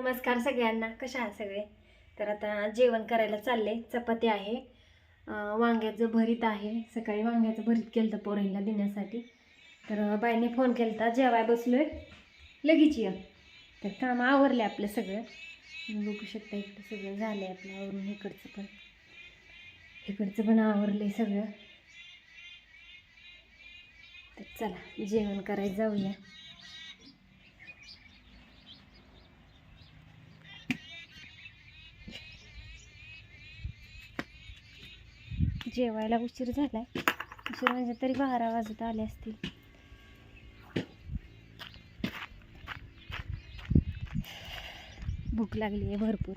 नमस्कार सगळ्यांना. कशा आहात सगळे? तर आता जेवण करायला चालले. चपाती आहे. वांग्याचं भरीत आहे. सकाळी वांग्याचं भरीत केलं होतं पोरींना देण्यासाठी. तर बाईने फोन केला होता जेवाय बसलो आहे लगेच ये. तर काम आवरले आपलं सगळं. बघू शकता इकडं सगळं झालं आहे आपलं आवरून इकडचं पण. इकडचं पण आवरलं आहे सगळं. तर चला जेवण करायला जाऊया. जेवायला उशीर झाला आहे उशीर म्हणजे तरी बारा वाजत आले असतील. भूक लागली आहे भरपूर.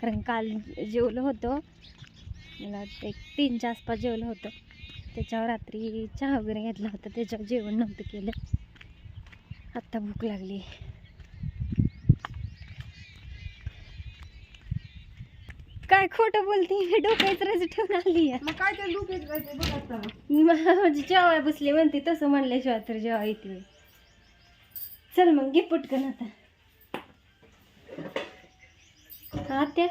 कारण काल जेवलं होतं. मला ते तीनच्या आसपास जेवलं होतं. त्याच्यावर रात्री चहा वगैरे घेतला होता. त्याच्यावर जेवण नव्हतं केलं. आत्ता भूक लागली आहे. काय खोटं बोलते? मी डोक्यात रज ठेवून आली आहे. मग काय ते लूक येत राहते बघ आता म्हणजे जेवाय बसले म्हणते तसं म्हणल्याशिवाय तर जेव्हा येते चल मग घे पटकन आता. हा त्या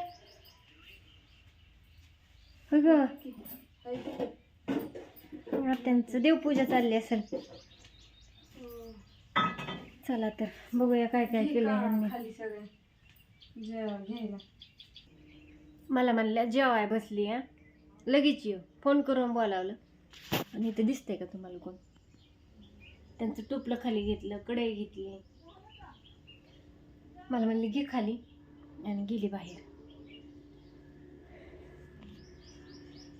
हो ग त्यांचं देवपूजा चालली असेल. चला तर बघूया काय काय केलं ह्यांनी. खाली सगळे? जेवण घ्यायला. मला म्हणल्या जेवाय बसली आहे. लगेच ये. फोन करून बोलावलं. आणि इथे दिसतंय का तुम्हाला कोण? त्यांचं टोपलं खाली घेतलं कढई घेतली. मला म्हणली घे खाली. आणि गेली बाहेर.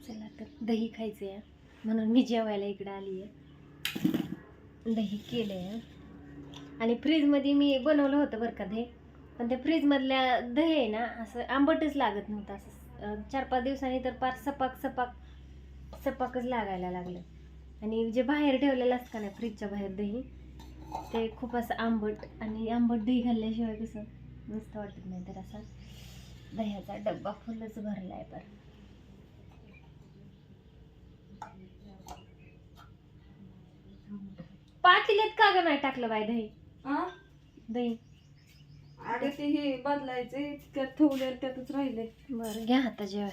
चला तर दही खायचं आहे म्हणून मी जेवायला इकडं आली आहे. दही केलं आहे आणि फ्रीजमध्ये मी बनवलं होतं बरं का दही. पण त्या फ्रीजमधल्या दही आहे ना असं आंबटच लागत नव्हतं. असं चार पाच दिवसांनी तर पार सपाक सपाक सपाकच लागायला लागलं. आणि जे बाहेर ठेवलेलं असतं का ना फ्रीजच्या बाहेर दही ते खूप असं आंबट आणि आंबट दही खाल्ल्याशिवाय कसं मस्त वाटत नाही. तर असा दह्याचा डब्बा फुलच भरला आहे पर. पातेल्यात का ग नाही टाकलं बाय दही? दही. अरे ते हे बदलायचे त्यात ठेवले त्यातच राहिले. बरं घ्या आता जेवाय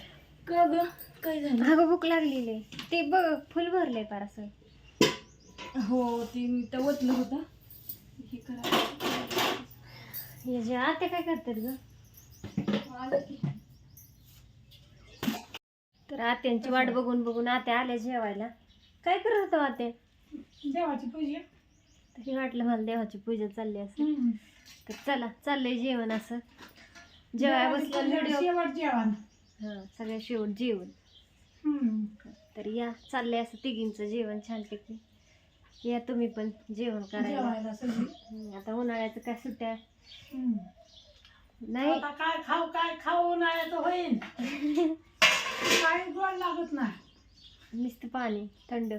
का ग? काय झालं? अगं भूक लागलेली. आहे. ते बघ फुल भरलंय पार असं. हो ते मी तर ओतलं होता. हे करा. हे जे आत्या काय करतात ग? आलं की. तर आत्यांची वाट बघून बघून आत्या आल्या जेवायला. काय करत होता आत्या? देवाची पूजा. तरी वाटलं मला देवाची पूजा चालली असं तर चला चाललंय जेवण असं. जेवाय बसलं व्हिडिओ शेवट जेवण. हां सगळ्या शेवट जेवण. तर या चाललंय असं तिघींचं जेवण छानपैकी. या तुम्ही पण जेवण करायला. जेवायला सगळी. हम्म, आता उन्हाळ्याचं काय सुट्ट्या? हम्म. नाही. आता काय खाऊ काय खाऊ नाही तर होईल काही गोड लागत नाही. नुसतं पाणी थंड.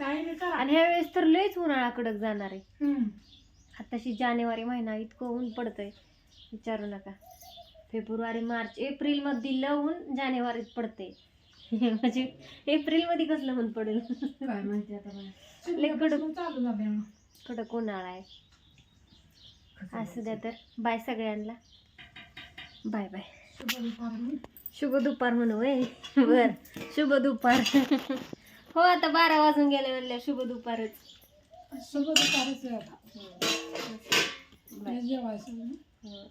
करा. आणि ह्या वेळेस तर लयच उन्हाळा कडक जाणार आहे. हम्म. आताशी जानेवारी महिना इतकं ऊन पडतंय. विचारू नका. फेब्रुवारी मार्च एप्रिलमध्ये ऊन जानेवारीत पडते म्हणजे एप्रिलमध्ये कसलं ऊन पडेल? काय माहिती आता बाया. लय कडक. सुरुवातीपासून चालू झाले मग. कडक उन्हाळा आहे. असू द्या तर. बाय सगळ्यांना. Bye bye. शुभ दुपार. म्हणून. शुभ दुपार म्हणू वय बर. शुभ दुपार. हो आता बारा वाजून गेले म्हणल्या शुभ दुपारच. शुभ दुपारच. जेवायचं. हो.